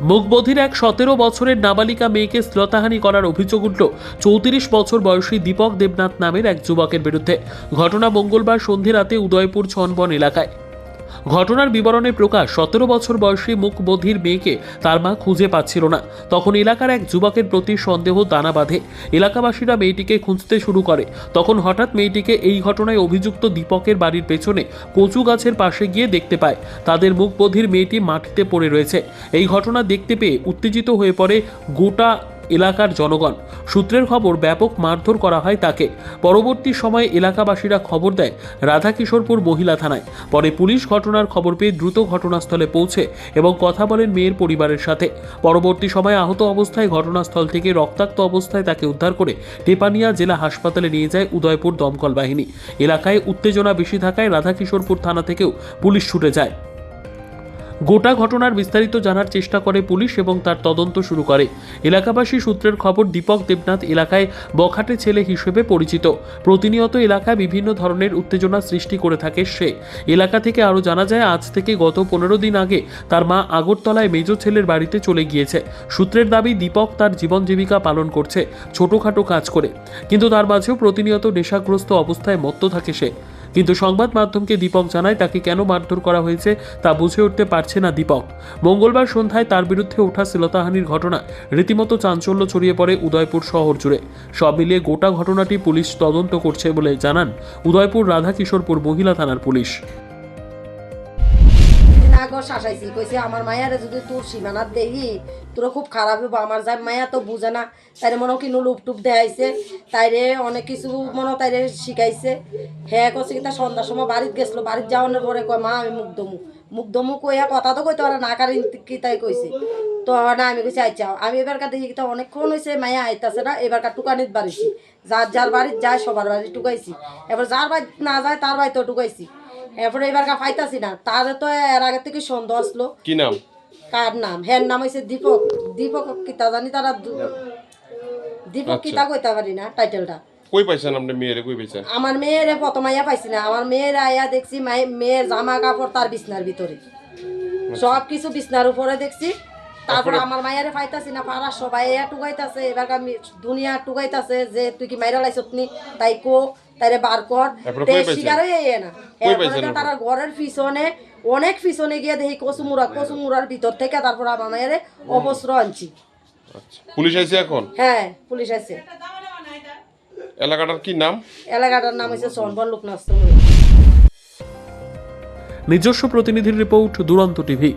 মুখবধির এক সতেরো বছরের নাবালিকা মেয়েকে শ্লতাহানি করার অভিযোগ উঠল। চৌত্রিশ বছর বয়সী দীপক দেবনাথ নামের এক যুবকের বিরুদ্ধে। ঘটনা মঙ্গলবার সন্ধে রাতে উদয়পুর ছনবন এলাকায়। ঘটনার বিবরণে প্রকাশ, সতেরো বছর বয়সী মুখবধির মেয়েকে তার মা খুঁজে পাচ্ছিল না। তখন এলাকার এক যুবকের প্রতি সন্দেহ দানা বাঁধে। এলাকাবাসীরা মেয়েটিকে খুঁজতে শুরু করে। তখন হঠাৎ মেয়েটিকে এই ঘটনায় অভিযুক্ত দীপকের বাড়ির পেছনে কচু গাছের পাশে গিয়ে দেখতে পায়। তাদের মুখবধির মেয়েটি মাটিতে পড়ে রয়েছে। এই ঘটনা দেখতে পেয়ে উত্তেজিত হয়ে পড়ে গোটা এলাকার জনগণ। সূত্রের খবর, ব্যাপক মারধর করা হয় তাকে। পরবর্তী সময়ে এলাকাবাসীরা খবর দেয়, রাধাকিশোরপুর মহিলা থানায়। পরে পুলিশ ঘটনার খবর পেয়ে দ্রুত ঘটনাস্থলে পৌঁছে এবং কথা বলেন মেয়ের পরিবারের সাথে। পরবর্তী সময়ে আহত অবস্থায় ঘটনাস্থল থেকে রক্তাক্ত অবস্থায় তাকে উদ্ধার করে টেপানিয়া জেলা হাসপাতালে নিয়ে যায় উদয়পুর দমকল বাহিনী। এলাকায় উত্তেজনা বেশি থাকায় রাধাকিশোরপুর থানা থেকেও পুলিশ ছুটে যায়। গোটা ঘটনার বিস্তারিত জানার চেষ্টা করে পুলিশ এবং তার তদন্ত শুরু করে। এলাকাবাসী সূত্রের খবর, দীপক দেবনাথ এলাকায় বখাটে ছেলে হিসেবে পরিচিত। প্রতিনিয়ত এলাকায় বিভিন্ন ধরনের উত্তেজনা সৃষ্টি করে থাকে সে। এলাকা থেকে আরও জানা যায়, আজ থেকে গত পনেরো দিন আগে তার মা আগরতলায় মেজ ছেলের বাড়িতে চলে গিয়েছে। সূত্রের দাবি, দীপক তার জীবন জীবিকা পালন করছে, ছোটোখাটো কাজ করে। কিন্তু তার মাঝেও প্রতিনিয়ত নেশাগ্রস্ত অবস্থায় মত্ত থাকে সে। কিন্তু সংবাদ মাধ্যমকে দীপক জানায় তাকে কেন মারধর করা হয়েছে তা বুঝে উঠতে পারছে না দীপক। মঙ্গলবার সন্ধ্যায় তার বিরুদ্ধে ওঠা শ্লীলতাহানির ঘটনা রীতিমতো চাঞ্চল্য ছড়িয়ে পড়ে উদয়পুর শহর জুড়ে। সব মিলিয়ে গোটা ঘটনাটি পুলিশ তদন্ত করছে বলে জানান উদয়পুর রাধাকিশোরপুর মহিলা থানার পুলিশ। না গো শাসাইছি কইছে, আমার মায়ারে যদি তোর সীমানাত দেহি, তোরা খুব খারাপ হইব, আমার যাই মায়া তো বুঝে না। তাইরে মনে কিনো লুপ টুপ দেখাইছে। তাইরে অনেক কিছু মনে তাইরে শিখাইছে। হ্যাঁ কছে কি, তা সন্ধ্যার সময় বাড়িতে গেছিল, বাড়িতে যাওয়ানোর পরে কয়, মা, আমি মুখ দমু কইয়া কথা তো কইতে পারে না কারি কি তাই কইছে। তো না, আমি কইছি আচ্ছা আমি এবার কা দেখি তা অনেকক্ষণ হয়েছে মায়া আইতাছে না, এবার কা টুকানিত বাড়িছি। যার যার বাড়িতে যায়, সবার বাড়ি টুকাইছি। এবার যার বাড়ি না যায়, তার বাড়িতেও টুকাইছি। এরপরে এবার কা পাইতাছি না। তার তো এর আগে থেকে সন্দেহ আসলো। কি নাম? কার নাম? হের নাম হয়েছে দীপক। দীপক কিতা জানি তারা দু- দীপক কিতা কইতে পারি না টাইটেলটা কই পাইছেন আপনি মেয়েরে কই পাইছেন? আমার মেয়ের প্রথম আইয়া পাইছি না। আমার মেয়ের আইয়া দেখছি মেয়ের জামা কাপড় তার বিছনার ভিতরে। সব কিছু বিছনার উপরে দেখছি। তারপর আমার মায়ের পাইতাছি না পাড়া সবাই টুকাইতাছে। এবার দুনিয়া টুকাইতাছে যে তুই কি মাইরা লাইছত নি? তাই কো তাইরে বার কর। শিকারই এ না। এরপরে তো তারা ঘরের পিছনে অনেক পিছনে গিয়ে দেখি কচুমুড়া কচুমুড়ার ভিতর থেকে তারপর আমার মায়ের অবস্ত্র আনছি। আচ্ছা। পুলিশ আইছে এখন? হ্যাঁ পুলিশ আছে এলাকাটার কি নাম? এলাকাটার নাম হচ্ছে সোনবন লোকনাথ। নিজস্ব প্রতিনিধির রিপোর্ট দুরন্ত টিভি।